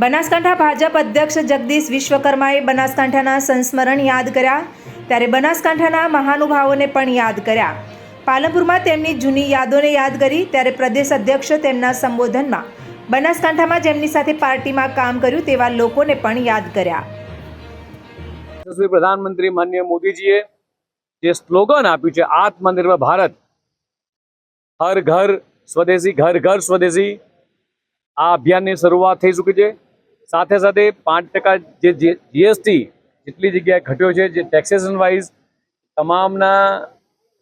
બનાસકાંઠા ભાજપ અધ્યક્ષ જગદીશ વિશ્વકર્માએ બનાસકાંઠાના સંસ્મરણ યાદ કર્યા, ત્યારે બનાસકાંઠાના મહાનુભાવોને પણ યાદ કર્યા. પાલનપુરમાં તેમની જૂની યાદોને યાદ કરી, ત્યારે પ્રદેશ અધ્યક્ષ તેમના સંબોધનમાં બનાસકાંઠામાં જેમની સાથે પાર્ટીમાં કામ કર્યું તેવા લોકોને પણ યાદ કર્યા. પ્રધાનમંત્રી માનનીય મોદીજીએ જે સ્લોગન આપ્યું છે, આત્મનિર્ભર ભારત હર ઘર સ્વદેશી, ઘર ઘર સ્વદેશી, આ અભિયાનની શરૂઆત થઈ ચૂકી છે. સાથે સાથે પાંચ ટકા જે જીએસટી જેટલી જગ્યાએ ઘટ્યો છે, જે ટેક્સેશન વાઇઝ તમામના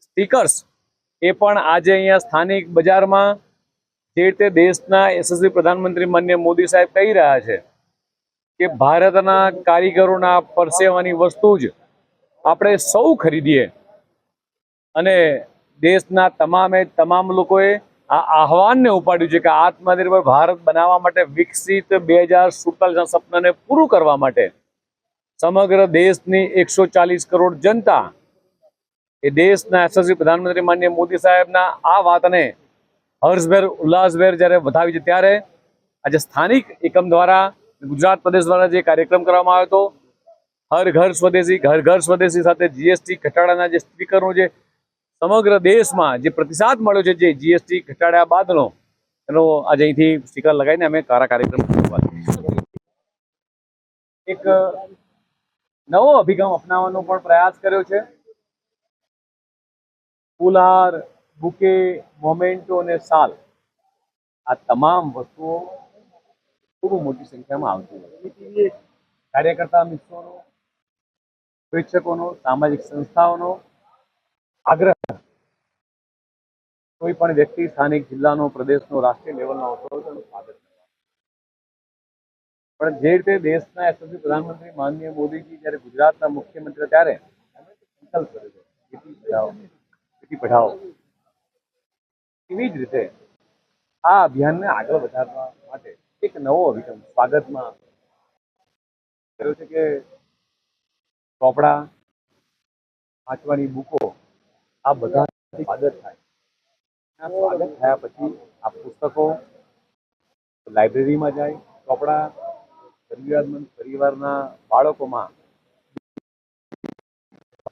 સ્ટીકર્સ એ પણ આજે અહીંયા સ્થાનિક બજારમાં જે રીતે દેશના યશસ્વી પ્રધાનમંત્રી માન્ય મોદી સાહેબ કહી રહ્યા છે કે ભારતના કારીગરોના પરસેવાની વસ્તુ જ આપણે સૌ ખરીદીએ અને દેશના તમામે તમામ લોકોએ આ આહવાનને ઉપાડ્યું છે કે આત્મનિર્ભર ભારત બનાવવા માટે વિકસિત બે હજાર સુડતાલીસના સપનાને પૂરું કરવા માટે સમગ્ર દેશની એકસો ચાલીસ કરોડ જનતા એ દેશના યશસ્વી પ્રધાનમંત્રી માનનીય મોદી સાહેબના આ વાતને હર્ષભેર, ઉલ્લાસભેર જ્યારે વધાવી છે, ત્યારે આજે સ્થાનિક એકમ દ્વારા ગુજરાત પ્રદેશ દ્વારા જે કાર્યક્રમ કરવામાં આવ્યો હતો, હર ઘર સ્વદેશી, ઘર ઘર સ્વદેશી સાથે જીએસટી ઘટાડાના જે સ્પીકરનું જે સમગ્ર દેશમાં જે પ્રતિસાદ મળ્યો છે જે જીએસટી ઘટાડ્યા બાદનો, એનો આજે અહીંથી સ્ટીકર લગાવીને અમે કારા કાર્યક્રમ શરૂઆત. એક નવો અભિગમ અપનાવવાનો પણ પ્રયાસ કર્યો છે ફુલહાર, બુકે, મોમેન્ટો અને સાલ આ તમામ વસ્તુઓ ખૂબ મોટી સંખ્યામાં આવતી કાર્યકર્તા મિત્રોનો, પ્રેક્ષકોનો, સામાજિક સંસ્થાઓનો આગ્રહ. કોઈ પણ વ્યક્તિ સ્થાનિક જિલ્લાનો, પ્રદેશનો, રાષ્ટ્રીય લેવલનો હોય સ્વાગત પણ જે રીતે દેશના યશસ્વી પ્રધાનમંત્રી માનનીય મોદીજી જ્યારે ગુજરાતના મુખ્યમંત્રી ત્યારે સંકલ્પ કર્યો બેટી પઢાઓ. એવી જ રીતે આ અભિયાનને આગળ વધારવા માટે એક નવો અભિગમ સ્વાગતમાં કર્યો છે કે ચોપડા, વાંચવાની બુકો આ બધા સ્વાગત થાય. સ્વાગત થયા પછી આ પુસ્તકો લાઇબ્રેરીમાં જાય, ચોપડા જરૂરિયાતમંદ પરિવારના બાળકોમાં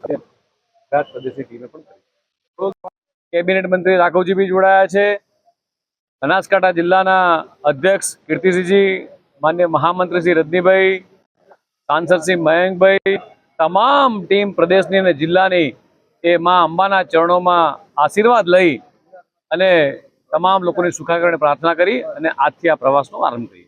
ગુજરાત પ્રદેશની ટીમે પણ કરી. કેબિનેટ મંત્રી રાઘવજી બી જોડાયા છે. બનાસકાંઠા જિલ્લાના અધ્યક્ષ કીર્તિસિંહજી, માન્ય મહામંત્રી શ્રી રજનીભાઈ, સાંસદ શ્રી મયંકભાઈ, તમામ ટીમ પ્રદેશની અને જિલ્લાની એ મા અંબાના ચરણોમાં આશીર્વાદ લઈ અને તમામ લોકોની સુખાકારીની પ્રાર્થના કરી અને આજથી આ પ્રવાસનો આરંભ કરીએ.